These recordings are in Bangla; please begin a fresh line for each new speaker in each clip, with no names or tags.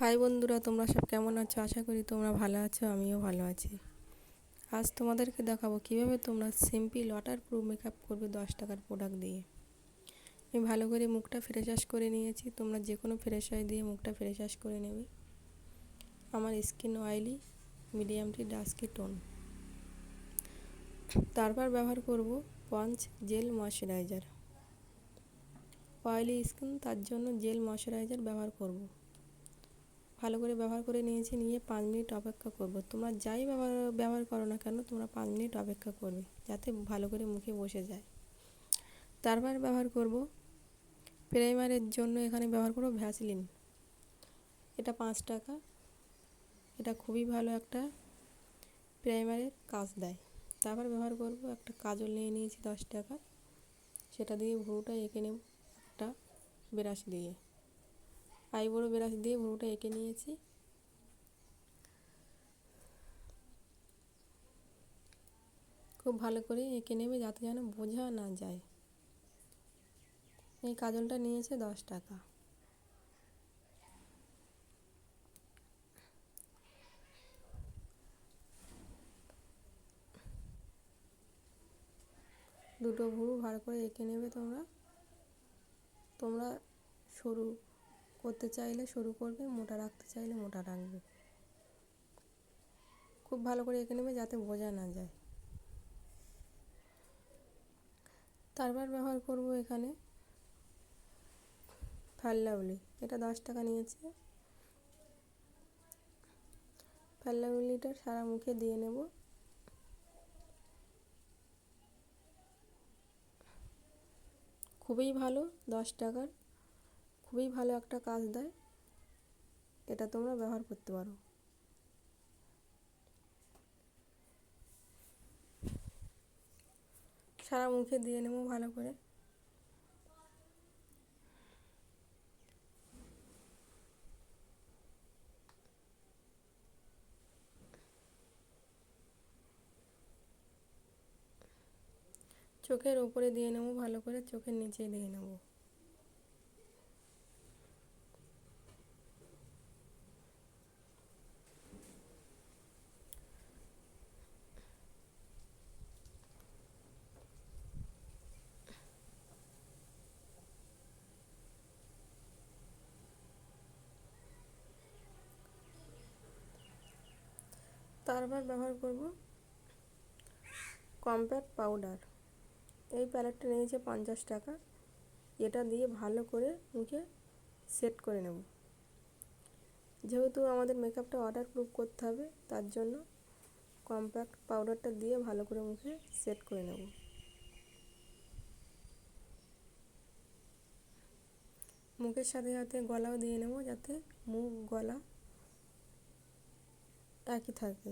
হাই বন্ধুরা, তোমরা সব কেমন আছো? আশা করি তোমরা ভালো আছো, আমিও ভালো আছি। আজ তোমাদেরকে দেখাবো কীভাবে তোমরা সিম্পল ওয়াটার প্রুফ মেকআপ করবে দশ টাকার প্রোডাক্ট দিয়ে। আমি ভালো করে মুখটা ফ্রেশ ওয়াশ করে নিয়েছি। তোমরা যে কোনো ফ্রেশ ওয়াশ দিয়ে মুখটা ফ্রেশ ওয়াশ করে নেবে। আমার স্কিন অয়েলি মিডিয়ামটি ডাস্কি টোন তারপর ব্যবহার করব পঞ্চ জেল ময়শ্চারাইজার অয়েলি স্কিন তার জন্য জেল ময়শ্চারাইজার ব্যবহার করব। ভালো করে ব্যবহার করে নিয়েছি, নিয়ে পাঁচ মিনিট অপেক্ষা করব। তোমরা যাই ব্যবহার ব্যবহার করো না কেন, তোমরা পাঁচ মিনিট অপেক্ষা করবে, যাতে ভালো করে মুখে বসে যায়। তারপর ব্যবহার করব প্রাইমারের জন্য এখানে ব্যবহার করব ভ্যাসলিন এটা পাঁচ টাকা। এটা খুবই ভালো একটা প্রাইমারের কাজ দেয়। তারপর ব্যবহার করব একটা কাজল নিয়ে নিয়েছি দশ টাকা। সেটা দিয়ে ভুরুটা এঁকে নেব একটা ব্রাশ দিয়ে। আইবড়ো ব্রাশ দিয়ে ভুরুটা এঁকে নিয়েছি। খুব ভালো করে এঁকে নেবে যাতে যেন বোঝা না যায়। এই কাজলটা নিয়েছে দশ টাকা। দুটো ভুরু ভালো করে এঁকে নেবে তোমরা। তোমরা সরু করতে চাইলে শুরু করবে, মোটা রাখতে চাইলে মোটা রাখবে। খুব ভালো করে এঁকে নেবে যাতে বোঝা না যায়। তারপর ব্যবহার করব এখানে ফাল্লাউলি এটা দশ টাকা নিয়েছে। ফাল্লাউলিটা সারা মুখে দিয়ে নেব। খুবই ভালো, দশ টাকার। খুবই ভালো একটা কাজ দেয়। এটা তোমরা ব্যবহার করতে পারো। সারা মুখে দিয়ে নেব ভালো করে। চোখের ওপরে দিয়ে নেব, ভালো করে চোখের নিচে দিয়ে নেব। তারপর ব্যবহার করব। কম্প্যাক্ট পাউডার এই প্যালেটটা নিয়েছে পঞ্চাশ টাকা। এটা দিয়ে ভালো করে মুখে সেট করে নেব। যেহেতু আমাদের মেকআপটা ওয়াটার প্রুফ করতে হবে, তার জন্য কম্প্যাক্ট পাউডারটা দিয়ে ভালো করে মুখে সেট করে নেব। মুখের সাথে সাথে গলাও দিয়ে নেব যাতে মুখ গলা একই থাকে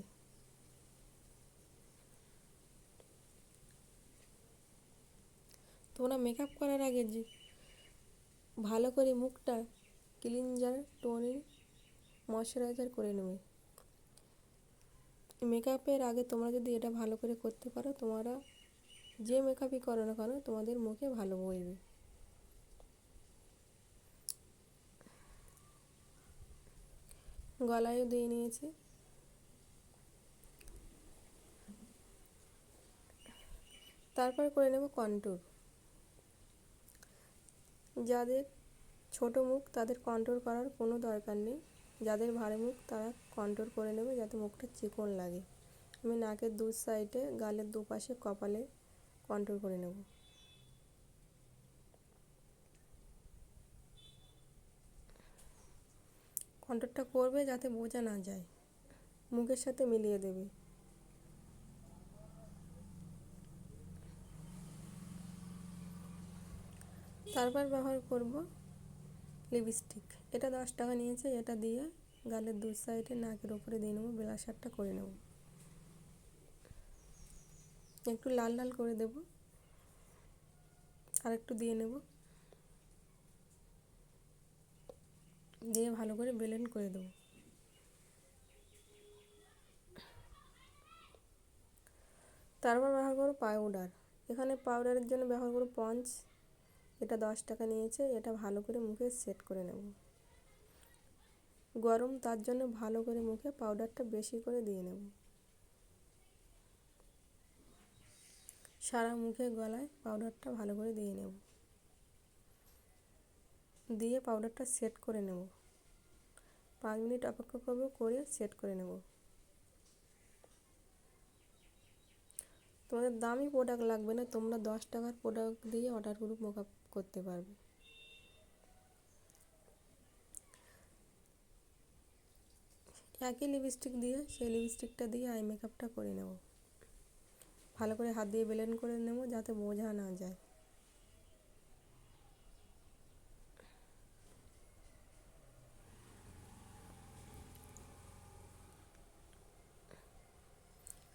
তোমরা মেকআপ করার আগে যে ভালো করে মুখটা ক্লিনজার টোনিং ময়শ্চারাইজার করে নেবে। মেকআপের আগে তোমরা যদি এটা ভালো করে করতে পারো, তোমরা যে মেকআপই করো না কেন, তোমাদের মুখে ভালো বইবে। গলায়ও দিয়ে নিয়েছি। তারপর করে নেব কন্ট্রোল যাদের ছোট মুখ, তাদের কন্ট্রোল করার কোনো দরকার নেই। যাদের ভারী মুখ, তারা কন্ট্রোল করে নেবে যাতে মুখটা চিকন লাগে। আমি নাকের দু সাইডে গালের দুপাশে, কপালে কন্ট্রোল করে নেব। কন্ট্রোলটা করবে যাতে বোঝা না যায়। মুখের সাথে মিলিয়ে দেবে। তারপর ব্যবহার করব লিপস্টিক। এটা দশ টাকা নিয়েছে, এটা দিয়ে গালের দু সাইডে নাকের ওপরে দিয়ে নেব ব্লাশারটা করে নেব। একটু লাল লাল করে দেব, আর একটু দিয়ে নেব। দিয়ে ভালো করে ব্লেন্ড করে দেবো। তারপর ব্যবহার করো পাউডার এখানে পাউডারের জন্য ব্যবহার করো পঞ্চ এটা দশ টাকা নিয়েছে, এটা ভালো করে মুখে সেট করে নেব। গরম তার জন্য ভালো করে মুখে পাউডারটা বেশি করে দিয়ে নেব। সারা মুখে গলায় পাউডারটা ভালো করে দিয়ে নেব। দিয়ে পাউডারটা সেট করে নেব। পাঁচ মিনিট অপেক্ষা করব, করে সেট করে নেব। তোমাদের দামি প্রোডাক্ট লাগবে না, তোমরা দশ টাকার প্রোডাক্ট দিয়ে অর্ডার গ্রুপ মেকআপ করতে পারবে। একই লিপস্টিক দিয়ে, সেই লিপস্টিকটা দিয়ে আই মেকআপটা করে নেব। ভালো করে হাত দিয়ে ব্লেন্ড করে নেব যাতে বোঝা না যায়।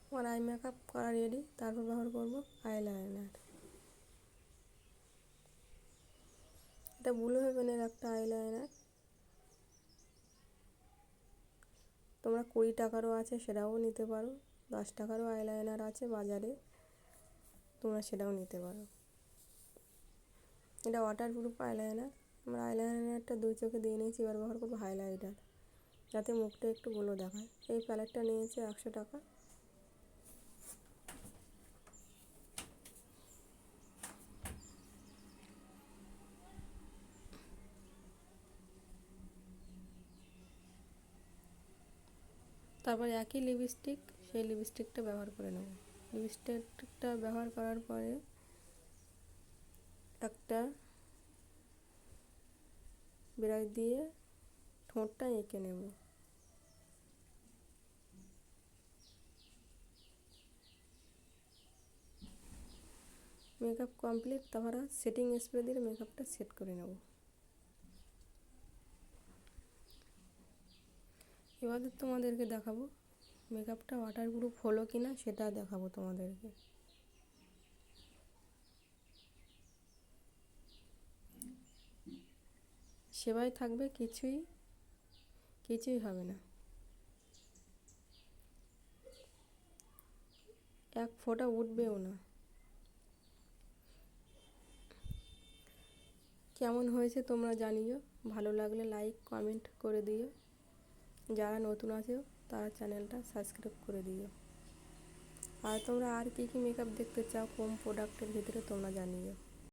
আমার আই মেকআপ করা রেডি তারপর ব্যবহার করব আইলাইনার এটা ব্লু হেভেনের একটা আইলাইনার তোমরা কুড়ি টাকারও আছে, সেটাও নিতে পারো। দশ টাকারও আইলাইনার আছে বাজারে, তোমরা সেটাও নিতে পারো। এটা ওয়াটার প্রুফ আইলাইনার আমরা আইলাইনারটা দুই চোখে দিয়ে নিয়েছি, এবার ব্যবহার করব হাইলাইটার যাতে মুখটা একটু গুলো দেখায়। এই প্যালেটটা নিয়েছে একশো টাকা। তারপর একই লিপস্টিক সেই লিপস্টিকটা ব্যবহার করে নেব। লিপস্টিকটা ব্যবহার করার পরে একটা ব্রাশ দিয়ে ঠোঁটটা এঁকে নেব। মেকআপ কমপ্লিট তারপর সেটিং স্প্রে দিয়ে মেকআপটা সেট করে নেব। এবারে তোমাদেরকে দেখাবো মেকআপটা ওয়াটারপ্রুফ হলো কি না সেটা দেখাবো তোমাদেরকে। সেবাই থাকবে, কিছুই কিছুই হবে না। এক ফোঁটা উঠবেও না। কেমন হয়েছে তোমরা জানিও, ভালো লাগলে লাইক কমেন্ট করে দিও। যারা নতুন আছো, তারা চ্যানেলটা সাবস্ক্রাইব করে দিও। আর তোমরা আর কী কী মেকআপ দেখতে চাও, কোন প্রোডাক্টের ভিতরে তোমরা জানিও।